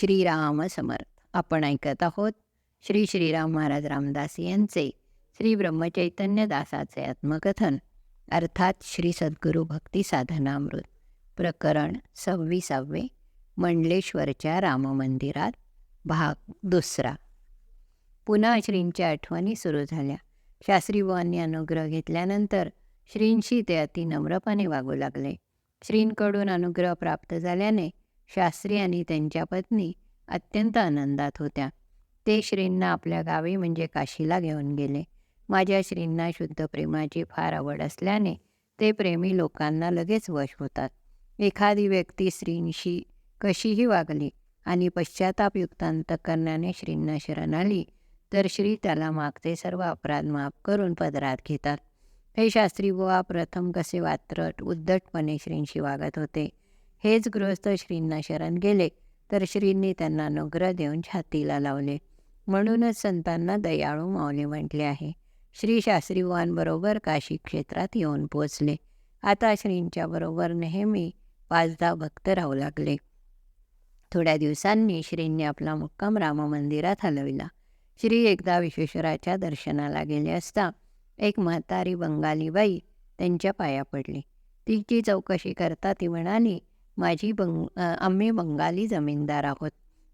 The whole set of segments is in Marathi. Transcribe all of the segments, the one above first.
श्रीराम समर्थ. आपण ऐकत आहोत श्री श्रीराम महाराज रामदास यांचे श्री ब्रह्मचैतन्य दासाचे आत्मकथन. अर्थात श्री सद्गुरू भक्ती साधनामृत. प्रकरण सव्वीसावे. मंडलेश्वरच्या राममंदिरात भाग दुसरा. पुन्हा श्रींच्या आठवणी सुरू झाल्या. शास्त्रीबुवांनी अनुग्रह घेतल्यानंतर श्रींशी ते अति नम्रपणे वागू लागले. श्रींकडून अनुग्रह प्राप्त झाल्याने शास्त्री आणि त्यांच्या पत्नी अत्यंत आनंदात होत्या. ते श्रींना आपल्या गावी म्हणजे काशीला घेऊन गेले. माझ्या श्रींना शुद्ध प्रेमाची फार आवड असल्याने ते प्रेमी लोकांना लगेच वश होतात. एखादी व्यक्ती श्रींशी कशीही वागली आणि पश्चातापयुक्त अंतकरणाने श्रींना शरण आली तर श्री त्याला मागचे सर्व अपराध माफ करून पदरात घेतात. हे शास्त्री बुवा प्रथम कसे वात्रट उद्धटपणे श्रींशी वागत होते. हेच गृहस्थ श्रींना शरण गेले. तर श्रींनी त्यांना अनुग्रह देऊन छातीला लावले. म्हणूनच संतांना दयाळू माऊली म्हटले आहे. श्री शास्त्रीवांबरोबर काशी क्षेत्रात येऊन पोचले. आता श्रींच्या बरोबर नेहमी पाच दहा भक्त राहू लागले. थोड्या दिवसांनी श्रींनी आपला मुक्काम राम मंदिरात हलविला. श्री एकदा विश्वेश्वराच्या दर्शनाला गेले असता एक म्हातारी बंगाली बाई त्यांच्या पाया पडली. तिची चौकशी करता ती म्हणाली माझी बंग आम्ही बंगाली जमीनदार आहोत.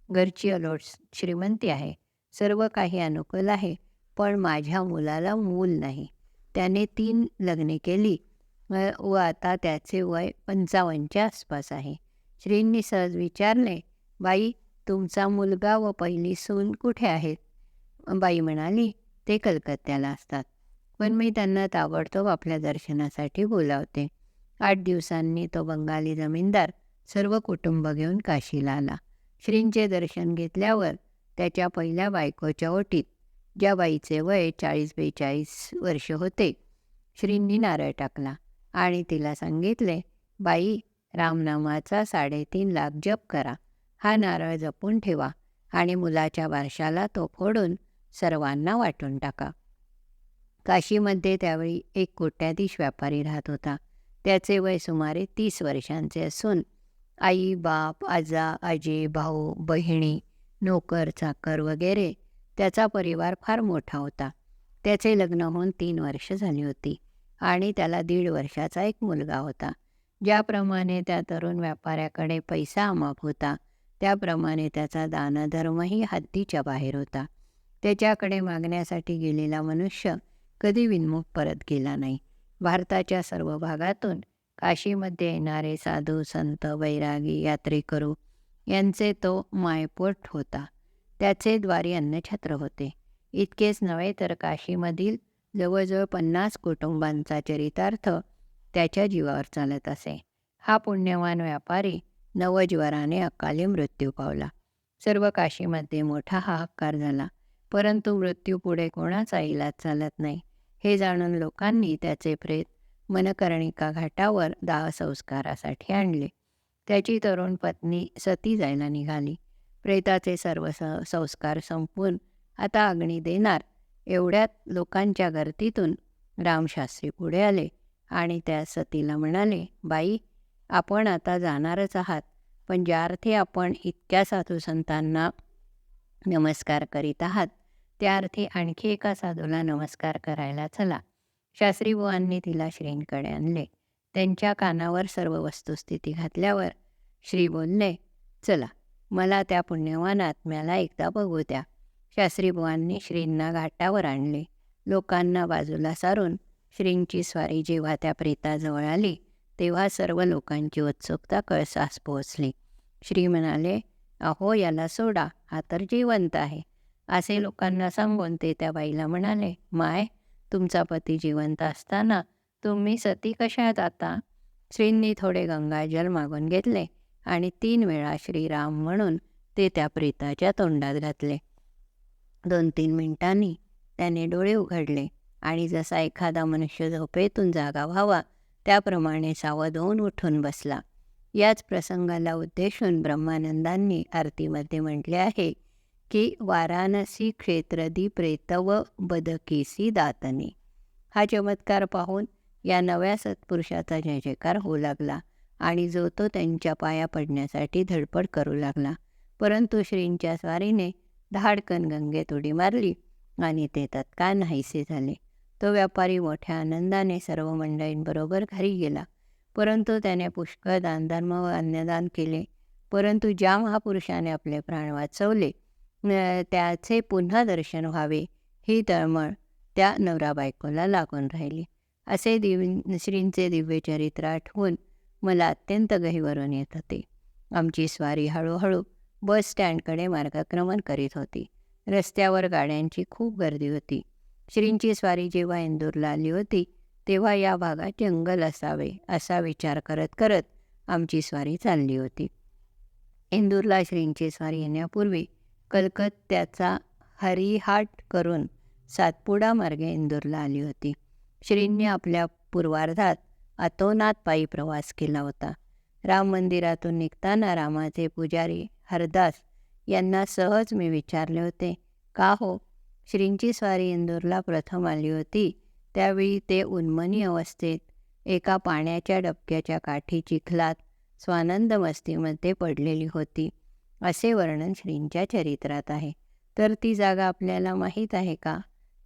घरची अलोट श्रीमंती आहे. सर्व काही अनुकूल आहे पण माझ्या मुलाला मूल नाही. त्याने तीन लग्ने केली व आता त्याचे वय पंचावन्नच्या आसपास आहे. श्रींनी सहज विचारले बाई तुमचा मुलगा व पहिली सून कुठे आहेत? बाई म्हणाली ते कलकत्त्याला असतात. पण मी त्यांना ताबडतोब आपल्या दर्शनासाठी बोलावते. आठ दिवसांनी तो बंगाली जमीनदार सर्व कुटुंब घेऊन काशीला आला. श्रींचे दर्शन घेतल्यावर त्याच्या पहिल्या बायकोच्या ओटीत ज्या बाईचे वय चाळीस बेचाळीस वर्ष होते श्रींनी नारळ टाकला आणि तिला सांगितले बाई रामनामाचा साडेतीन लाख जप करा. हा नारळ जपून ठेवा आणि मुलाच्या बारशाला तो फोडून सर्वांना वाटून टाका. काशीमध्ये त्यावेळी एक कोट्याधीश व्यापारी राहत होता. त्याचे वय सुमारे तीस वर्षांचे असून आई बाप आजा आजी भाऊ बहिणी नोकर चाकर वगैरे त्याचा परिवार फार मोठा होता. त्याचे लग्न होऊन तीन वर्ष झाली होती आणि त्याला दीड वर्षाचा एक मुलगा होता. ज्याप्रमाणे त्या तरुण व्यापाऱ्याकडे पैसा अमाप होता त्याप्रमाणे त्याचा दानधर्मही हद्दीच्या बाहेर होता. त्याच्याकडे मागण्यासाठी गेलेला मनुष्य कधी विनमुख परत गेला नाही. भारताच्या सर्व भागातून काशीमध्ये येणारे साधू संत वैरागी यात्रेकरू यांचे तो मायपोट होता. त्याचे द्वारी अन्नछत्र होते. इतकेच नव्हे तर काशीमधील जवळजवळ पन्नास कुटुंबांचा चरितार्थ त्याच्या जीवावर चालत असे. हा पुण्यवान व्यापारी नवज्वराने अकाली मृत्यू पावला. सर्व काशीमध्ये मोठा हाहाकार झाला. परंतु मृत्यू पुढे कोणाचा इलाज चालत नाही. हे जाणून लोकांनी त्याचे प्रेत मनकर्णिका घाटावर दाहसंस्कारासाठी आणले. त्याची तरुण पत्नी सती जायला निघाली. प्रेताचे सर्व स संस्कार संपवून आता अग्नी देणार एवढ्यात लोकांच्या गर्दीतून रामशास्त्री पुढे आले आणि त्या सतीला म्हणाले बाई आपण आता जाणारच आहात पण ज्या अर्थी आपण इतक्या साधू संतांना नमस्कार करीत आहात त्या अर्थी आणखी एका साधूला नमस्कार करायला चला. शास्त्रीबुवांनी तिला श्रींकडे आणले. त्यांच्या कानावर सर्व वस्तुस्थिती घातल्यावर श्री बोलले चला मला त्या पुण्यवान आत्म्याला एकदा बघू द्या. शास्त्रीबुवांनी श्रींना घाटावर आणले. लोकांना बाजूला सारून श्रींची स्वारी जेव्हा त्या प्रेताजवळ आली तेव्हा सर्व लोकांची उत्सुकता कळसास पोहोचली. श्री म्हणाले अहो याला सोडा हा तर जिवंत आहे. असे लोकांना सांगून ते त्या बाईला म्हणाले माय तुमचा पती जिवंत असताना तुम्ही सती कशात आता? श्रींनी थोडे गंगाजल मागून घेतले आणि तीन वेळा श्रीराम म्हणून ते त्या प्रीताच्या तोंडात घातले. दोन तीन मिनिटांनी त्याने डोळे उघडले आणि जसा एखादा मनुष्य झोपेतून जागा व्हावा त्याप्रमाणे सावध होऊन उठून बसला. याच प्रसंगाला उद्देशून ब्रह्मानंदांनी आरतीमध्ये म्हटले आहे की वाराणसी क्षेत्रदी प्रेतव बदकेसी दातने. हा चमत्कार पाहून या नव्या सत्पुरुषाचा जय जयकार होऊ लागला आणि जो तो त्यांच्या पाया पडण्यासाठी धडपड करू लागला. परंतु श्रींच्या स्वारीने धाडकन गंगेत उडी मारली आणि ते तत्काळ नाहीसे झाले. तो व्यापारी मोठ्या आनंदाने सर्व मंडळींबरोबर घरी गेला. परंतु त्याने पुष्कळ दानधर्म व अन्नदान केले. परंतु ज्या महापुरुषाने आपले प्राण वाचवले त्याचे पुन्हा दर्शन व्हावे ही तळमळ त्या नवरा बायकोला लागून राहिली. असे दिव श्रींचे दिव्य चरित्र आठवून मला अत्यंत गहिवरून येत होते. आमची स्वारी हळूहळू बस स्टँडकडे मार्गक्रमण करीत होती. रस्त्यावर गाड्यांची खूप गर्दी होती. श्रींची स्वारी जेव्हा इंदूरला आली होती तेव्हा या भागात जंगल असावे असा विचार करत करत आमची स्वारी चालली होती. इंदूरला श्रींची स्वारी येण्यापूर्वी कलकत्त्याचा हरिहाट करून सातपुडा मार्गे इंदूरला आली होती. श्रींनी आपल्या पूर्वार्धात अतोनात पायी प्रवास केला होता. राम मंदिरातून निघताना रामाचे पुजारी हरदास यांना सहज मी विचारले होते का हो? श्रींची स्वारी इंदूरला प्रथम आली होती त्यावेळी ते उन्मनी अवस्थेत एका पाण्याच्या डबक्याच्या काठी चिखलात स्वानंद मस्तीमध्ये पडलेली होती. असे वर्णन श्रींच्या चरित्रात आहे. तर ती जागा आपल्याला माहीत आहे का?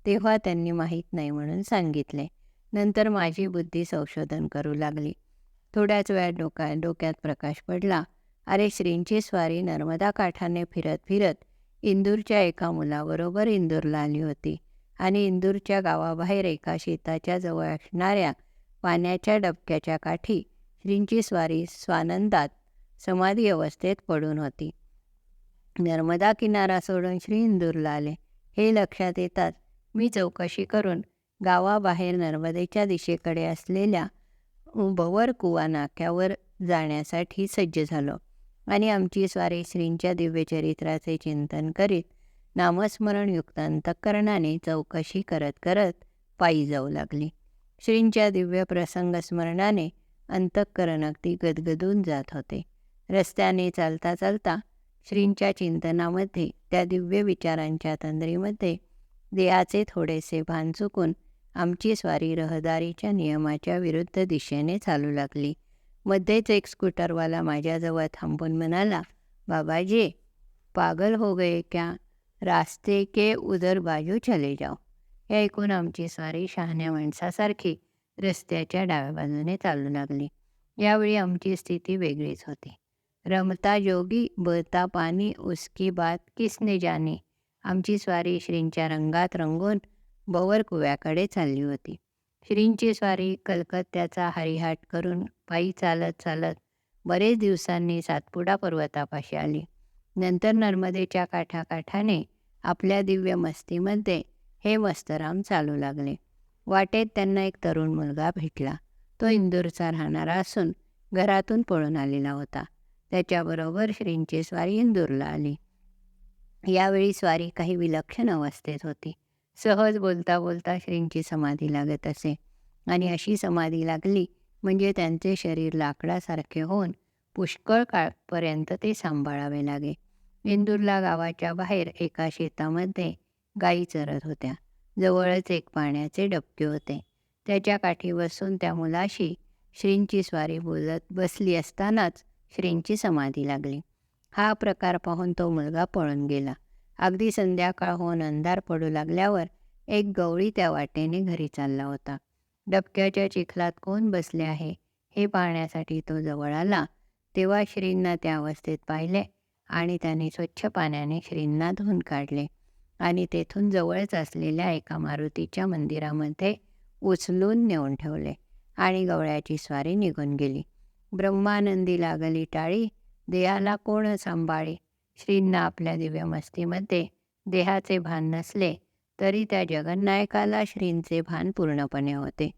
तेव्हा त्यांनी माहीत नाही म्हणून सांगितले. नंतर माझी बुद्धी संशोधन करू लागली. थोड्याच वेळात डोका डोक्यात प्रकाश पडला. अरे श्रींची स्वारी नर्मदा काठाने फिरत फिरत इंदूरच्या एका मुलाबरोबर इंदूरला आली होती आणि इंदूरच्या गावाबाहेर एका शेताच्या जवळ असणाऱ्या पाण्याच्या डबक्याच्या काठी श्रींची स्वारी स्वानंदात समाधी अवस्थेत पडून होती. नर्मदा किनारा सोडून श्री इंदूरला आले हे लक्षात येतात मी चौकशी करून गावाबाहेर नर्मदेच्या दिशेकडे असलेल्या भवर कुवा नाक्यावर जाण्यासाठी सज्ज झालो आणि आमची स्वारी श्रींच्या दिव्यचरित्राचे चिंतन करीत नामस्मरण युक्तांतकरणाने चौकशी करत करत पायी जाऊ लागली. श्रींच्या दिव्य प्रसंग स्मरणाने अंतःकरण अगदी गदगदून जात होते. रस्त्याने चालता चालता श्रींच्या चिंतनामध्ये त्या दिव्य विचारांच्या तंद्रीमध्ये देहाचे थोडेसे भान चुकून आमची स्वारी रहदारीच्या नियमाच्या विरुद्ध दिशेने चालू लागली. मध्येच एक स्कूटरवाला माझ्याजवळ थांबून म्हणाला बाबाजी पागल हो गए क्या? रास्ते के उदर बाजू चले जाओ. हे ऐकून आमची स्वारी शहाण्या माणसासारखी रस्त्याच्या डाव्या बाजूने चालू लागली. यावेळी आमची स्थिती वेगळीच होती. रमता जोगी बळता पाणी उसकी बात किसने जाने? आमची स्वारी श्रींच्या रंगात रंगून बवर कुव्याकडे चालली होती. श्रींची स्वारी कलकत्त्याचा हरिहाट करून पायी चालत चालत बरेच दिवसांनी सातपुडा पर्वतापाशी आली. नंतर नर्मदेच्या काठाकाठाने आपल्या दिव्य मस्तीमध्ये हे मस्तराम चालू लागले. वाटेत त्यांना एक तरुण मुलगा भेटला. तो इंदूरचा राहणारा असून घरातून पळून आलेला होता. त्याच्याबरोबर श्रींची स्वारी इंदूरला आली. यावेळी स्वारी काही विलक्षण अवस्थेत होती. सहज बोलता बोलता श्रींची समाधी लागत असे. आणि अशी समाधी लागली म्हणजे त्यांचे शरीर लाकडासारखे होऊन पुष्कळ काळपर्यंत ते सांभाळावे लागे. इंदूरला गावाच्या बाहेर एका शेतामध्ये गायी चरत होत्या. जवळच एक पाण्याचे डबके होते. त्याच्या काठी बसून त्या मुलाशी श्रींची स्वारी बोलत बसली असतानाच श्रींची समाधी लागली. हा प्रकार पाहून तो मुलगा पळून गेला. अगदी संध्याकाळ होऊन अंधार पडू लागल्यावर एक गवळी त्या वाटेने घरी चालला होता. डबक्याच्या चिखलात कोण बसले आहे हे पाहण्यासाठी तो जवळ आला. तेव्हा श्रींना त्या अवस्थेत पाहिले आणि त्याने स्वच्छ पाण्याने श्रींना धुवून काढले आणि तेथून जवळच असलेल्या एका मारुतीच्या मंदिरामध्ये उचलून नेऊन ठेवले आणि गवळ्याची स्वारी निघून गेली. ब्रह्मानंदी लागली टाळी देहाला कोण सांभाळे? श्रींना आपल्या दिव्य मस्तीमध्ये देहाचे भान नसले तरी त्या जगन्नायकाला श्रींचे भान पूर्णपणे होते.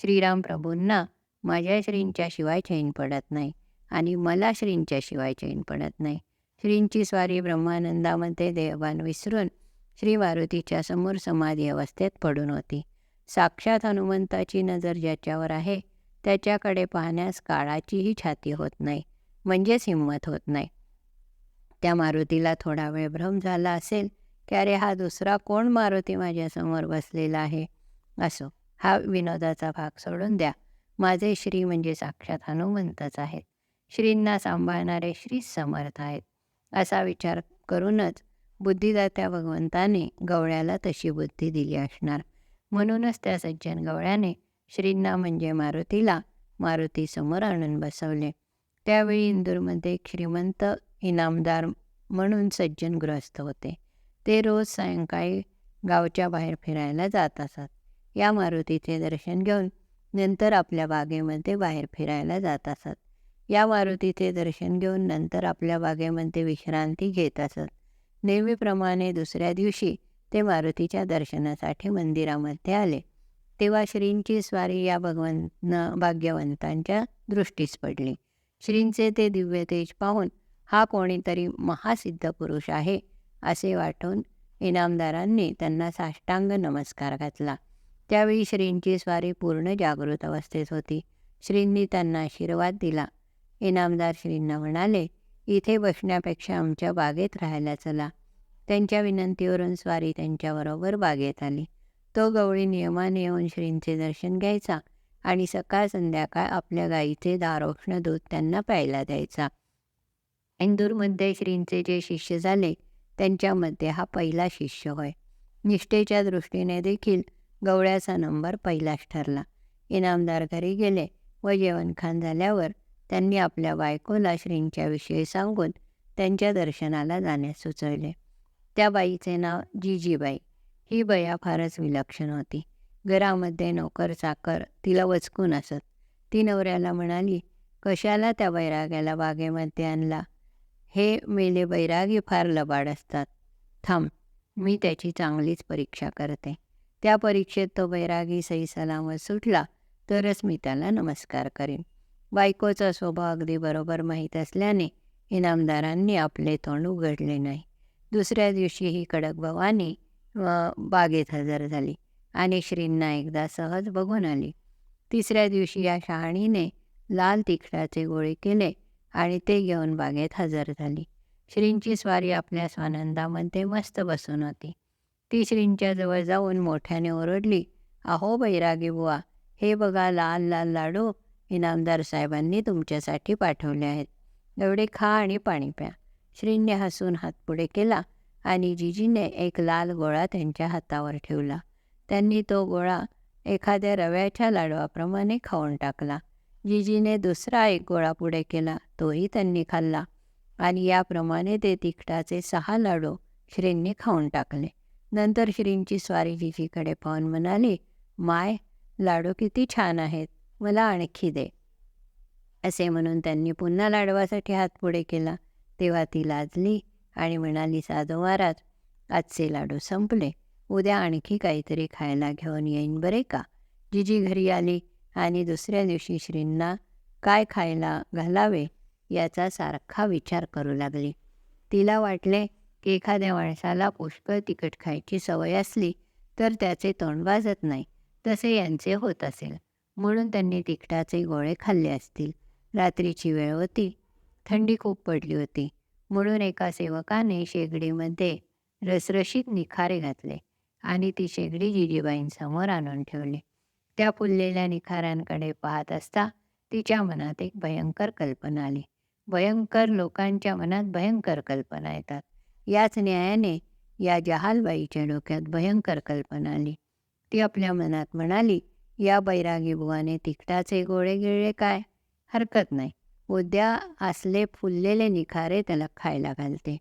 श्रीराम प्रभूंना माझ्या श्रींच्या शिवाय चैन पडत नाही आणि मला श्रींच्या शिवाय चैन पडत नाही. श्रींची स्वारी ब्रह्मानंदामध्ये देवभान विसरून श्री मारुतीच्या समोर समाधी अवस्थेत पडून होती. साक्षात हनुमंताची नजर ज्याच्यावर आहे त्याच्याकडे पाहण्यास काळाचीही छाती होत नाही म्हणजेच हिंमत होत नाही. त्या मारुतीला थोडा वेळ भ्रम झाला असेल की अरे हा दुसरा कोण मारुती माझ्यासमोर बसलेला आहे? असो हा विनोदाचा भाग सोडून द्या. माझे श्री म्हणजे साक्षात हनुमंतच आहेत. श्रींना सांभाळणारे श्री समर्थ आहेत. असा विचार करूनच बुद्धिदात्या भगवंताने गवळ्याला तशी बुद्धी दिली असणार. म्हणूनच त्या सज्जन गवळ्याने श्रींना म्हणजे मारुतीला मारुतीसमोर आणून बसवले. त्यावेळी इंदूरमध्ये एक श्रीमंत इनामदार म्हणून सज्जन गृहस्थ होते. ते रोज सायंकाळी गावच्या बाहेर फिरायला जात असत. या मारुतीचे दर्शन घेऊन नंतर आपल्या बागेमध्ये बाहेर फिरायला जात असत. या मारुतीचे दर्शन घेऊन नंतर आपल्या बागेमध्ये विश्रांती घेत असत. नेहमीप्रमाणे दुसऱ्या दिवशी ते मारुतीच्या दर्शनासाठी मंदिरामध्ये आले. तेव्हा श्रींची स्वारी या भगवंत भाग्यवंतांच्या दृष्टीस पडली. श्रींचे ते दिव्य तेज पाहून हा कोणीतरी महासिद्ध पुरुष आहे असे वाटून इनामदारांनी त्यांना साष्टांग नमस्कार घातला. त्यावेळी श्रींची स्वारी पूर्ण जागृत अवस्थेत होती. श्रींनी त्यांना आशीर्वाद दिला. इनामदार श्रींना म्हणाले इथे बसण्यापेक्षा आमच्या बागेत राहायला चला. त्यांच्या विनंतीवरून स्वारी त्यांच्याबरोबर बागेत आली. तो गवळी नियमाने येऊन श्रींचे दर्शन घ्यायचा आणि सकाळ संध्याकाळ आपल्या गाईचे दारोष्ण दूध त्यांना प्यायला द्यायचा. इंदूरमध्ये श्रींचे जे शिष्य झाले त्यांच्यामध्ये हा पहिला शिष्य होय. निष्ठेच्या दृष्टीने देखील गवळ्याचा नंबर पहिलाच ठरला. इनामदार घरी गेले व जेवणखान झाल्यावर त्यांनी आपल्या बायकोला श्रींच्याविषयी सांगून त्यांच्या दर्शनाला जाण्यास सुचवले. त्या बाईचे नाव जिजीबाई. ही बया फारच विलक्षण होती. घरामध्ये नोकर चाकर तिला वचकून असत. ती नवऱ्याला म्हणाली कशाला त्या बैराग्याला बागेमध्ये आणला? हे मेले बैरागी फार लबाड असतात. थांब मी त्याची चांगलीच परीक्षा करते. त्या परीक्षेत तो बैरागी सई सलामत सुटला तरच मी त्याला नमस्कार करेन. बायकोचा स्वभाव अगदी बरोबर माहीत असल्याने इनामदारांनी आपले तोंड उघडले नाही. दुसऱ्या दिवशी ही कडक भवानी बागेत हजर झाली. आणि श्रींना एकदा सहज बघून आली. तिसऱ्या दिवशी या शहाणीने लाल तिखटाचे गोळे केले आणि ते घेऊन बागेत हजर झाली. श्रींची स्वारी आपल्या स्वानंदामध्ये मस्त बसून होती. ती श्रींच्या जवळ जाऊन मोठ्याने ओरडली अहो बैरागी बुवा हे बघा लाल लाल लाडू इनामदार साहेबांनी तुमच्यासाठी पाठवले आहेत. एवढे खा आणि पाणी प्या. श्रींनी हसून हात पुढे केला आणि जिजीने एक लाल गोळा त्यांच्या हातावर ठेवला. त्यांनी तो गोळा एखाद्या रव्याच्या लाडवाप्रमाणे खाऊन टाकला. जिजीने दुसरा एक गोळा पुढे केला. तोही त्यांनी खाल्ला. आणि याप्रमाणे ते तिखटाचे सहा लाडू श्रींनी खाऊन टाकले. नंतर श्रींची स्वारी जिजीकडे पाहून म्हणाली माय लाडू किती छान आहेत. मला आणखी दे. असे म्हणून त्यांनी पुन्हा लाडवासाठी हात पुढे केला. तेव्हा ती लाजली आणि म्हणाली साधू महाराज आजचे लाडू संपले. उद्या आणखी काहीतरी खायला घेऊन येईन बरे का? जिजी घरी आली आणि दुसऱ्या दिवशी श्रींना काय खायला घालावे? याचा सारखा विचार करू लागली. तिला वाटले की एखाद्या माणसाला पुष्कळ तिखट खायची सवय असली तर त्याचे तोंड वाजत नाही. तसे यांचे होत असेल. म्हणून त्यांनी तिखटाचे गोळे खाल्ले असतील. रात्रीची वेळ होती. थंडी खूप पडली होती. म्हणून एका सेवकाने शेगडीमध्ये रसरशीत निखारे घातले आणि ती शेगडी जिजीबाईंसमोर आणून ठेवली. त्या फुललेल्या निखाऱ्यांकडे पाहत असता तिच्या मनात एक भयंकर कल्पना आली. भयंकर लोकांच्या मनात भयंकर कल्पना येतात. याच न्यायाने या जहालबाईच्या डोक्यात भयंकर कल्पना आली. ती आपल्या मनात म्हणाली या बैरागी बुवाने तिखटाचे गोळे गिळले काय? हरकत नाही. उद्या असले फुललेले निखारे त्याला खायला घालते.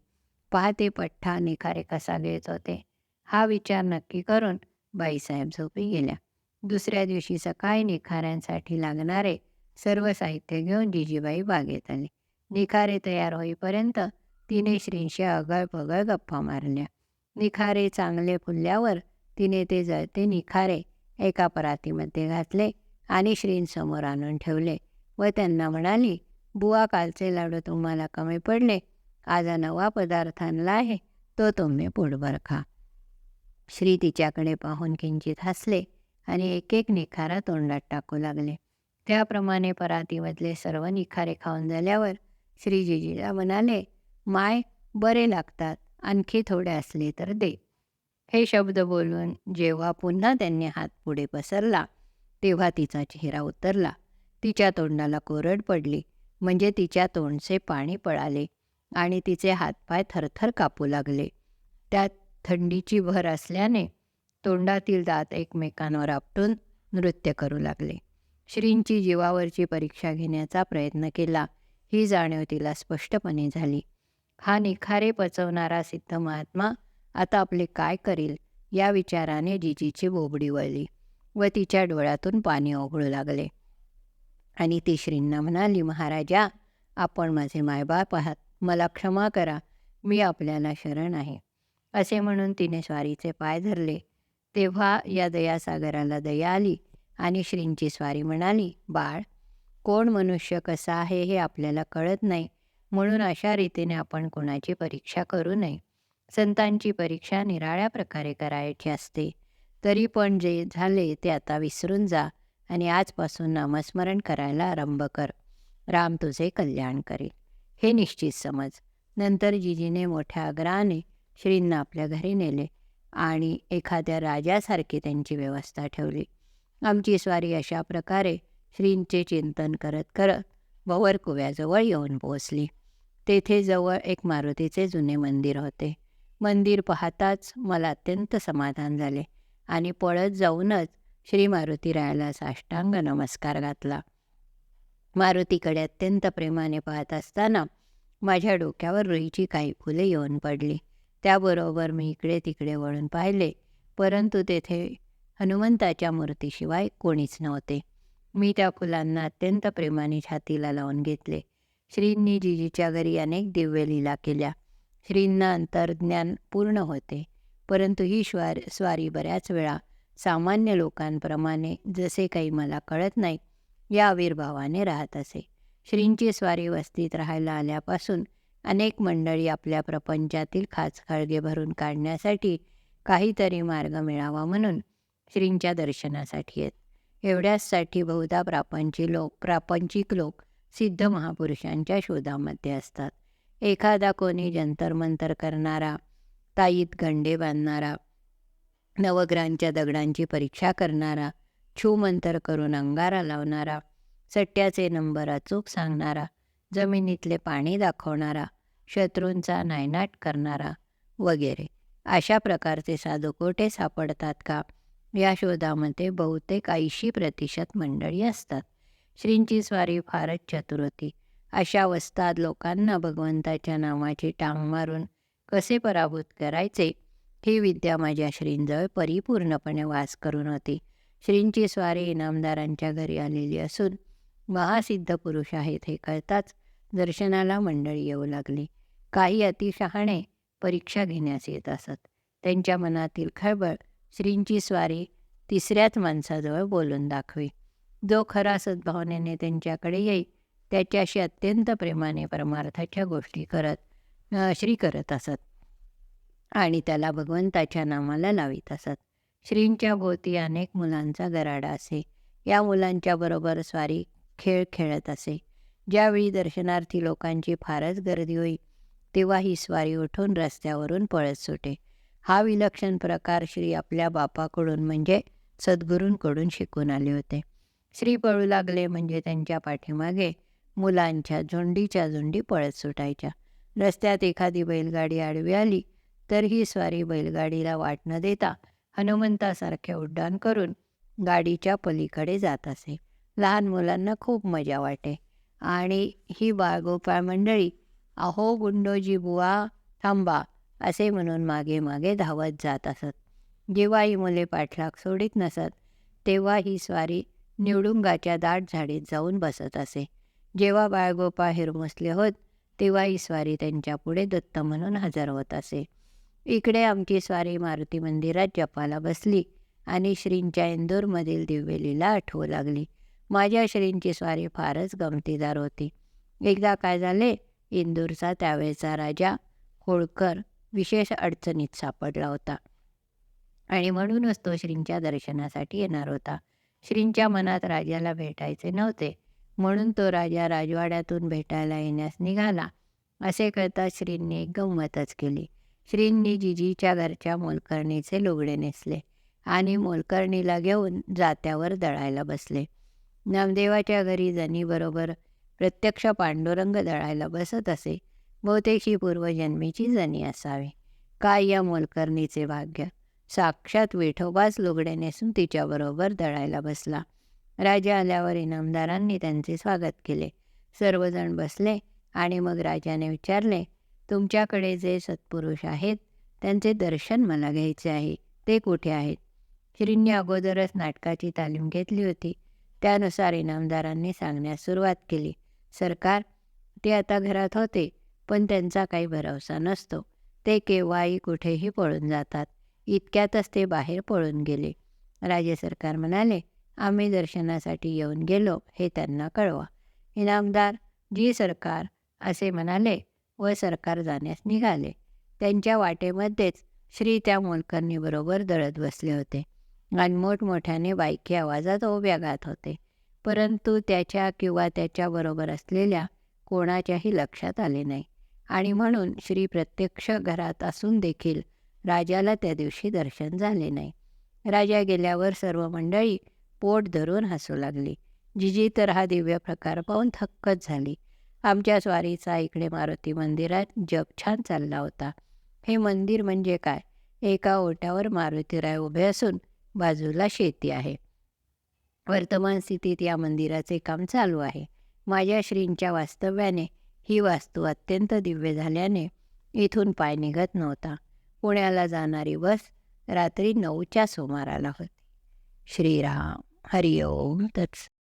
पाहते पठ्ठा निखारे कसा घेत होते हा विचार नक्की करून बाईसाहेब झोपी गेल्या. दुसऱ्या दिवशी सकाळी निखाऱ्यांसाठी लागणारे सर्व साहित्य घेऊन जिजीबाई बागेत आली. निखारे तयार होईपर्यंत तिने श्रींशी अगळ पगळ गप्पा मारल्या. निखारे चांगले फुलल्यावर तिने ते जळते निखारे एका परातीमध्ये घातले आणि श्रींसमोर आणून ठेवले व त्यांना म्हणाली बुवा कालचे लाडू तुम्हाला कमी पडले. आज नवा पदार्थ आणला आहे. तो तुम्ही पोटभर खा. श्री तिच्याकडे पाहून किंचित हसले आणि एक एक निखारा तोंडात टाकू लागले. त्याप्रमाणे परातीमधले सर्व निखारे खाऊन झाल्यावर श्रीजीजीला म्हणाले माय बरे लागतात. आणखी थोडे असले तर दे. हे शब्द बोलून जेव्हा पुन्हा त्यांनी हात पुढे पसरला तेव्हा तिचा चेहरा उतरला. तिच्या तोंडाला कोरड पडली. म्हणजे तिच्या तोंडचे पाणी पळाले आणि तिचे हातपाय थरथर कापू लागले. त्यात थंडीची भर असल्याने तोंडातील दात एकमेकांवर आपटून नृत्य करू लागले. श्रींची जीवावरची परीक्षा घेण्याचा प्रयत्न केला ही जाणीव तिला स्पष्टपणे झाली. हा निखारे पचवणारा सिद्ध महात्मा आता आपले काय करील या विचाराने जिजीची बोबडी वळली व तिच्या डोळ्यातून पाणी ओघळू लागले. आणि ती श्रींना म्हणाली महाराजा आपण माझे मायबाप आहात. मला क्षमा करा. मी आपल्याला शरण आहे. असे म्हणून तिने स्वारीचे पाय धरले. तेव्हा या दयासागराला दया आली आणि श्रींची स्वारी म्हणाली बाळ कोण मनुष्य कसा आहे हे आपल्याला कळत नाही. म्हणून अशा रीतीने आपण कोणाची परीक्षा करू नये. संतांची परीक्षा निराळ्या प्रकारे करायची असते. तरी पण जे झाले ते आता विसरून जा. आणि आजपासून नामस्मरण करायला आरंभ कर. राम तुझे कल्याण करेल. हे निश्चित समज. नंतर जिजीने मोठ्या आग्रहाने श्रींना आपल्या घरी नेले आणि एखाद्या राजासारखी त्यांची व्यवस्था ठेवली. आमची स्वारी अशा प्रकारे श्रींचे चिंतन करत करत बवर कुव्याजवळ येऊन पोहोचली. तेथे जवळ एक मारुतीचे जुने मंदिर होते. मंदिर पाहताच मला अत्यंत समाधान झाले आणि पळत जाऊनच श्री मारुतीरायाला साष्टांग नमस्कार घातला. मारुतीकडे अत्यंत प्रेमाने पाहत असताना माझ्या डोक्यावर रुईची काही फुले येऊन पडली. त्याबरोबर मी इकडे तिकडे वळून पाहिले परंतु तेथे हनुमंताच्या मूर्तीशिवाय कोणीच नव्हते. मी त्या फुलांना अत्यंत प्रेमाने छातीला लावून घेतले. श्रींनी जिजीच्या घरी अनेक दिव्य लीला केल्या. श्रींना अंतर्ज्ञान पूर्ण होते परंतु ही श्वार स्वारी बऱ्याच वेळा सामान्य लोकांप्रमाणे जसे काही मला कळत नाही या आविर्भावाने राहत असे. श्रींची स्वारी वस्तीत राहायला आल्यापासून अनेक मंडळी आपल्या प्रपंचातील खाच खळगे भरून काढण्यासाठी काहीतरी मार्ग मिळावा म्हणून श्रींच्या दर्शनासाठी येत. एवढ्याचसाठी बहुधा प्रापंची लोक प्रापंचिक लोक सिद्ध महापुरुषांच्या शोधामध्ये असतात. एखादा कोणी जंतरमंतर करणारा ताईत गंडे बांधणारा नवग्रहांच्या दगडांची परीक्षा करणारा छूमंतर करून अंगारा लावणारा सट्ट्याचे नंबर अचूक सांगणारा जमिनीतले पाणी दाखवणारा शत्रूंचा नायनाट करणारा वगैरे. अशा प्रकारचे साधू कोठे सापडतात का? या शोधामध्ये बहुतेक ऐंशी प्रतिशत मंडळी असतात. श्रींची स्वारी फारच चतुर होती. अशा अवस्थात लोकांना भगवंताच्या नावाची टांग मारून कसे पराभूत करायचे? ही विद्या माझ्या श्रींजवळ परिपूर्णपणे वास करून होती. श्रींची स्वारी इनामदारांच्या घरी आलेली असून महासिद्ध पुरुष आहेत हे कळताच दर्शनाला मंडळी येऊ लागली. काही अतिशहाणे परीक्षा घेण्यास येत असत. त्यांच्या मनातील खळबळ श्रींची स्वारी तिसऱ्याच माणसाजवळ बोलून दाखवी. जो खरा सद्भावनेने त्यांच्याकडे येई त्याच्याशी अत्यंत प्रेमाने परमार्थाच्या गोष्टी करत श्री करत असत. आणि त्याला भगवंताच्या नामाला लावित असत. श्रींच्या भोवती अनेक मुलांचा गराडा असे. या मुलांच्या बरोबर स्वारी खेळ खेळत असे. ज्यावेळी दर्शनार्थी लोकांची फारच गर्दी होई तेव्हा ही स्वारी उठून रस्त्यावरून पळत सुटे. हा विलक्षण प्रकार श्री आपल्या बापाकडून म्हणजे सद्गुरूंकडून शिकून आले होते. श्री पळू लागले म्हणजे त्यांच्या पाठीमागे मुलांच्या झुंडीच्या झुंडी पळत सुटायच्या. रस्त्यात एखादी बैलगाडी आडवी आली तर ही स्वारी बैलगाडीला वाट न देता हनुमंतासारखे उड्डाण करून गाडीच्या पलीकडे जात असे. लहान मुलांना खूप मजा वाटे. आणि ही बाळगोपाळ मंडळी अहो गुंडोजी बुवा थांबा असे म्हणून मागे मागे धावत जात असत. जेव्हा ही मुले पाठलाग सोडित नसत तेव्हा ही स्वारी निवडुंगाच्या दाट झाडीत जाऊन बसत असे. जेव्हा बाळगोपाळ हिरमुसले होत तेव्हा ही स्वारी त्यांच्या पुढे दत्त म्हणून हजर होत असे. इकडे आमची स्वारी मारुती मंदिरात जपाला बसली आणि श्रींच्या इंदूरमधील दिव्यलीला आठवू लागली. माझ्या श्रींची स्वारी फारच गमतीदार होती. एकदा काय झाले? इंदूरचा त्यावेळचा राजा होळकर विशेष अडचणीत सापडला होता आणि म्हणूनच तो श्रींच्या दर्शनासाठी येणार होता. श्रींच्या मनात राजाला भेटायचे नव्हते. म्हणून तो राजा राजवाड्यातून भेटायला येण्यास निघाला. असे कळता श्रींनी एक गंमतच केली. श्रींनी जिजीच्या घरच्या मोलकर्णीचे लुगडे नेसले आणि मोलकर्णीला घेऊन जात्यावर दळायला बसले. नामदेवाच्या घरी जनीबरोबर प्रत्यक्ष पांडुरंग दळायला बसत असे. बहुतेक ही पूर्वजन्मीची जनी असावी. काय या मोलकर्णीचे भाग्य? साक्षात विठोबाच लुगडे नेसून तिच्याबरोबर दळायला बसला. राजा आल्यावर इनामदारांनी त्यांचे स्वागत केले. सर्वजण बसले आणि मग राजाने विचारले तुमच्याकडे जे सत्पुरुष आहेत त्यांचे दर्शन मला घ्यायचे आहे. ते कुठे आहेत? श्रींनी अगोदरच नाटकाची तालीम घेतली होती. त्यानुसार इनामदारांनी सांगण्यास सुरुवात केली. सरकार ते आता घरात होते पण त्यांचा काही भरवसा नसतो. ते केव्हाही कुठेही पळून जातात. इतक्यातच ते बाहेर पळून गेले. राज्य सरकार म्हणाले आम्ही दर्शनासाठी येऊन गेलो हे त्यांना कळवा. इनामदार जी सरकार असे म्हणाले व सरकार जाण्यास निघाले. त्यांच्या वाटेमध्येच श्री त्या मोलकर्णीबरोबर दळत बसले होते आणि मोठमोठ्याने बायकी आवाजात ओव्या गात होते. परंतु त्याच्या किंवा त्याच्याबरोबर असलेल्या कोणाच्याही लक्षात आले नाही. आणि म्हणून श्री प्रत्यक्ष घरात असून देखील राजाला त्या दिवशी दर्शन झाले नाही. राजा गेल्यावर सर्व मंडळी पोट धरून हसू लागली. जिजी तर हा दिव्य प्रकार पाहून थक्कच झाली. आमच्या स्वारीचा इकडे मारुती मंदिरात जप छान चालला होता. हे मंदिर म्हणजे काय? एका ओट्यावर मारुतीराय उभे असून बाजूला शेती आहे. वर्तमान स्थितीत या मंदिराचे काम चालू आहे. माझ्या श्रींच्या वास्तव्याने ही वास्तू अत्यंत दिव्य झाल्याने इथून पाय निघत नव्हता. पुण्याला जाणारी बस रात्री नऊच्या सुमाराला होती. श्रीराम हरिओम तत्स